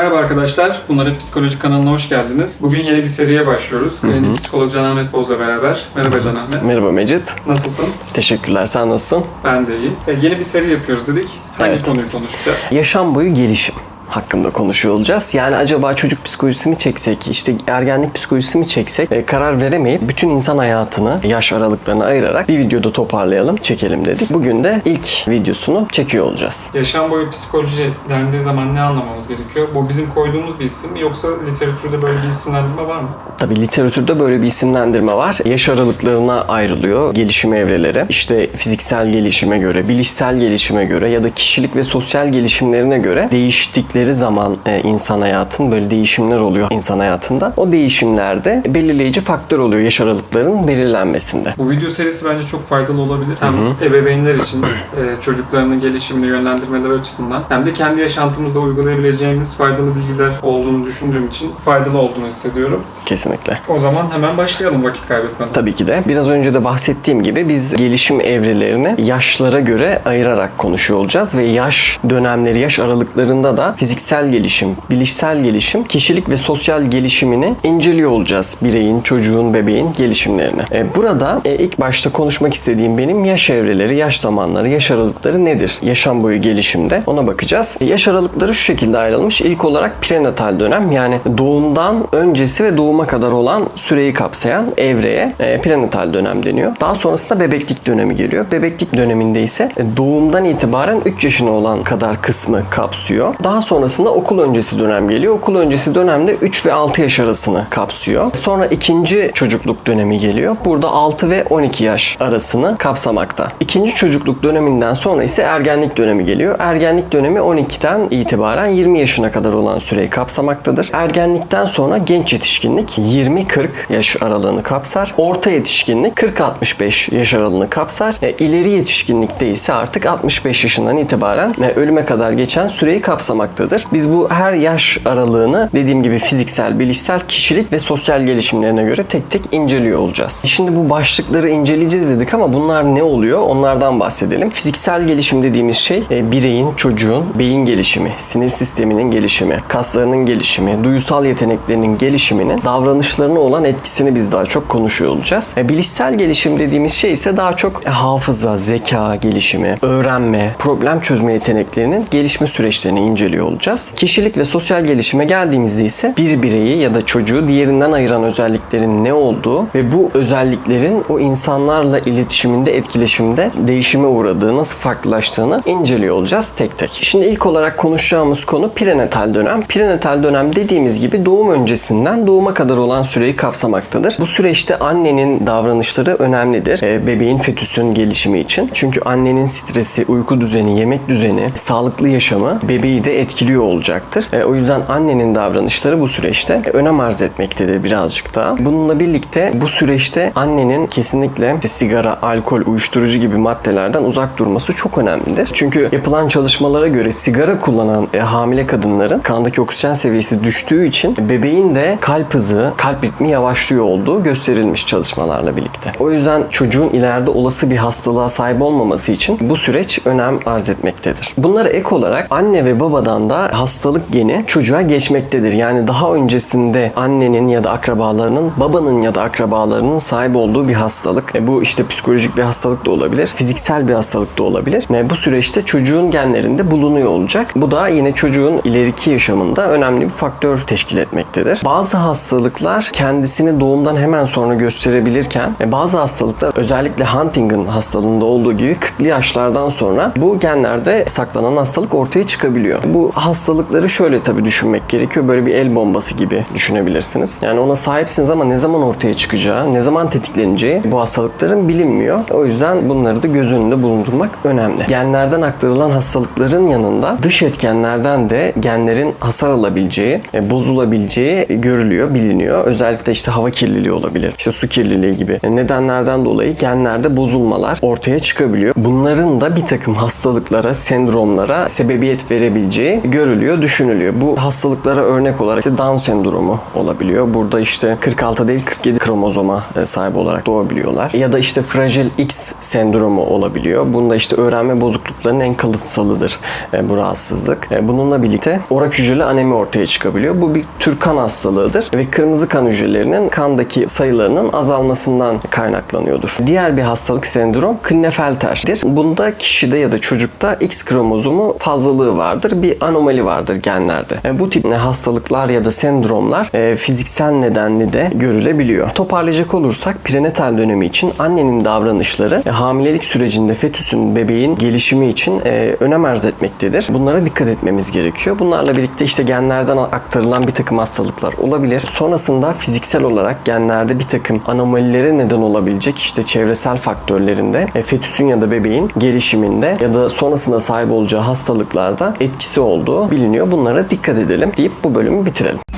Merhaba arkadaşlar, Bunlar Hep Psikoloji kanalına hoş geldiniz. Bugün yeni bir seriye başlıyoruz. Klinik psikolog Can Ahmet Boz'la beraber. Merhaba Can Ahmet. Merhaba Mecit. Nasılsın? Teşekkürler. Sen nasılsın? Ben de iyiyim. E, yeni bir seri yapıyoruz dedik. Hangi Evet. konuyu konuşacağız? Yaşam boyu gelişim hakkında konuşuyor olacağız. Yani acaba çocuk psikolojisi mi çeksek, işte ergenlik psikolojisi mi çeksek e, karar veremeyip bütün insan hayatını yaş aralıklarına ayırarak bir videoda toparlayalım, çekelim dedik. Bugün de ilk videosunu çekiyor olacağız. Yaşam boyu psikoloji dendiği zaman ne anlamamız gerekiyor? Bu bizim koyduğumuz bir isim mi yoksa literatürde böyle bir isimlendirme var mı? Tabi literatürde böyle bir isimlendirme var. Yaş aralıklarına ayrılıyor gelişim evreleri. İşte fiziksel gelişime göre, bilişsel gelişime göre ya da kişilik ve sosyal gelişimlerine göre değiştikleri zaman e, insan hayatın böyle değişimler oluyor insan hayatında. O değişimlerde belirleyici faktör oluyor yaş aralıklarının belirlenmesinde. Bu video serisi bence çok faydalı olabilir. Hem ebeveynler için, e, çocuklarının gelişimini yönlendirmeleri açısından hem de kendi yaşantımızda uygulayabileceğimiz faydalı bilgiler olduğunu düşündüğüm için faydalı olduğunu hissediyorum. Kesinlikle. O zaman hemen başlayalım vakit kaybetmeden. Tabii ki de. Biraz önce de bahsettiğim gibi biz gelişim evrelerini yaşlara göre ayırarak konuşuyor olacağız ve yaş dönemleri, yaş aralıklarında da fiziksel gelişim, bilişsel gelişim, kişilik ve sosyal gelişimini inceliyor olacağız. Bireyin, çocuğun, bebeğin gelişimlerini. E, burada e, ilk başta konuşmak istediğim benim yaş evreleri, yaş zamanları, yaş aralıkları nedir? Yaşam boyu gelişimde ona bakacağız. E, yaş aralıkları şu şekilde ayrılmış. İlk olarak prenatal dönem yani doğumdan öncesi ve doğuma kadar olan süreyi kapsayan evreye e, prenatal dönem deniyor. Daha sonrasında bebeklik dönemi geliyor. Bebeklik döneminde ise e, doğumdan itibaren 3 yaşına olan kadar kısmı kapsıyor. Daha sonrasında okul öncesi dönem geliyor. Okul öncesi dönemde 3 ve 6 yaş arasını kapsıyor. Sonra ikinci çocukluk dönemi geliyor. Burada 6 ve 12 yaş arasını kapsamakta. İkinci çocukluk döneminden sonra ise ergenlik dönemi geliyor. Ergenlik dönemi 12'den itibaren 20 yaşına kadar olan süreyi kapsamaktadır. Ergenlikten sonra genç yetişkinlik 20-40 yaş aralığını kapsar. Orta yetişkinlik 40-65 yaş aralığını kapsar. E, ileri yetişkinlikte ise artık 65 yaşından itibaren e, ölüme kadar geçen süreyi kapsamaktadır. Biz bu her yaş aralığını dediğim gibi fiziksel, bilişsel, kişilik ve sosyal gelişimlerine göre tek tek inceliyor olacağız. Şimdi bu başlıkları inceleyeceğiz dedik ama bunlar ne oluyor? Onlardan bahsedelim. Fiziksel gelişim dediğimiz şey e, bireyin, çocuğun beyin gelişimi, sinir sisteminin gelişimi, kaslarının gelişimi, duysal yeteneklerinin gelişiminin davranışlarına olan etkisini biz daha çok konuşuyor olacağız. E, bilişsel gelişim dediğimiz şey ise daha çok e, hafıza, zeka gelişimi, öğrenme, problem çözme yeteneklerinin gelişme süreçlerini inceliyor olacağız. Kişilik ve sosyal gelişime geldiğimizde ise bir bireyi ya da çocuğu diğerinden ayıran özelliklerin ne olduğu ve bu özelliklerin o insanlarla iletişiminde, etkileşimde değişime uğradığı, nasıl farklılaştığını inceliyor olacağız tek tek. Şimdi ilk olarak konuşacağımız konu prenatal dönem. Prenatal dönem dediğimiz gibi doğum öncesinden doğuma kadar olan süreyi kapsamaktadır. Bu süreçte annenin davranışları önemlidir. E, bebeğin fetüsün gelişimi için. Çünkü annenin stresi, uyku düzeni, yemek düzeni, sağlıklı yaşamı bebeği de etkiliyor olacaktır. E, o yüzden annenin davranışları bu süreçte önem arz etmektedir birazcık daha. Bununla birlikte bu süreçte annenin kesinlikle işte sigara, alkol, uyuşturucu gibi maddelerden uzak durması çok önemlidir. Çünkü yapılan çalışmalara göre sigara kullanan e, hamile kadınların kandaki oksijen seviyesi düştüğü için bebeğin de kalp hızı, kalp ritmi yavaşlıyor olduğu gösterilmiş çalışmalarla birlikte. O yüzden çocuğun ileride olası bir hastalığa sahip olmaması için bu süreç önem arz etmektedir. Bunlara ek olarak anne ve babadan da hastalık geni çocuğa geçmektedir. Yani daha öncesinde annenin ya da akrabalarının, babanın ya da akrabalarının sahip olduğu bir hastalık. E, bu işte psikolojik bir hastalık da olabilir, fiziksel bir hastalık da olabilir. Ve bu süreçte çocuğun genlerinde bulunuyor olacak. Bu da yine çocuğun ileriki yaşamında önemli bir faktör teşkil etmektedir. Bazı hastalıklar kendisini doğumdan hemen sonra gösterebilirken e, bazı hastalıklar özellikle Huntington hastalığında olduğu gibi 40'lı yaşlardan sonra bu genlerde saklanan hastalık ortaya çıkabiliyor. Bu hastalıkları şöyle tabii düşünmek gerekiyor. Böyle bir el bombası gibi düşünebilirsiniz. Yani ona sahipsiniz ama ne zaman ortaya çıkacağı, ne zaman tetikleneceği bu hastalıkların bilinmiyor. O yüzden bunları da göz önünde bulundurmak önemli. Genlerden aktarılan hastalıkların yanında dış etkenlerden de genlerin hasar alabileceği, e, bozulabileceği görülüyor, biliniyor. Özellikle işte hava kirliliği olabilir, işte su kirliliği gibi nedenlerden dolayı genlerde bozulmalar ortaya çıkabiliyor. Bunların da bir takım hastalıklara, sendromlara sebebiyet verebileceği görülüyor, düşünülüyor. Bu hastalıklara örnek olarak işte Down sendromu olabiliyor. Burada işte 46 değil 47 kromozoma e, sahip olarak doğabiliyorlar. Ya da işte Fragile X sendromu olabiliyor. Bunda işte öğrenme bozukluklarının en kalıntısalıdır e, bu rahatsızlık. E, Bununla birlikte orak hücreli anemi ortaya çıkabiliyor. Bu bir tür kan hastalığıdır ve kırmızı kan hücrelerinin kandaki sayılarının azalmasından kaynaklanıyordur. Diğer bir hastalık sendrom Klinefelter'dir. Bunda kişide ya da çocukta X kromozomu fazlalığı vardır. Bir anomali vardır genlerde. E, Bu tip hastalıklar ya da sendromlar e, fiziksel nedenli de görülebiliyor. Toparlayacak olursak prenatal dönemi için annenin davranışları e, hamilelik sürecinde fetüsün, bebeğin gelişimi için e, önem arz etmektedir. Bunlara dikkat etmemiz gerekiyor. Bunlarla birlikte işte genlerden aktarılan bir takım hastalıklar olabilir. Sonrasında fiziksel olarak genlerde bir takım anomalilere neden olabilecek işte çevresel faktörlerinde e, fetüsün ya da bebeğin gelişiminde ya da sonrasında sahip olacağı hastalıklarda etkisi olduğu biliniyor. Bunlara dikkat edelim deyip bu bölümü bitirelim.